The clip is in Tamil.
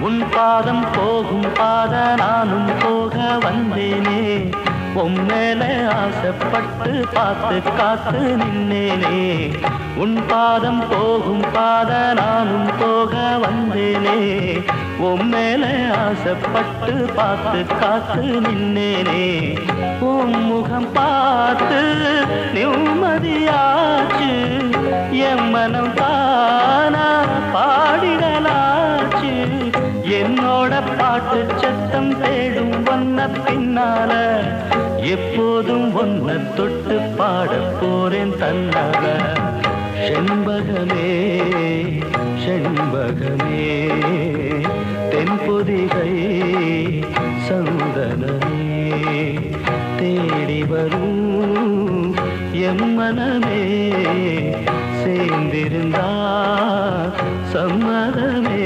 உன் பாதம் போகும் பாத நானும் போக வந்தேனே. உன் மேல ஆசைப்பட்டு பார்த்து காத்து நின்னேனே. உன் பாதம் போகும் பாத நானும் போக வந்தேனே. உன் மேல ஆசைப்பட்டு பார்த்து காத்து நின்னேனே. உன் முகம் பார்த்து நிம்மதியாச்சு. என் மனம் தானா பாட்டு சத்தம் தேடும் ஒன்ன பின்னால. எப்போதும் ஒன்ன தொட்டு பாட போறேன் தன்னால. செண்பகமே செண்பகமே தென்புதிகை சந்தனமே. தேடி வரும் எம்மனமே சேர்ந்திருந்தா சம்மதமே.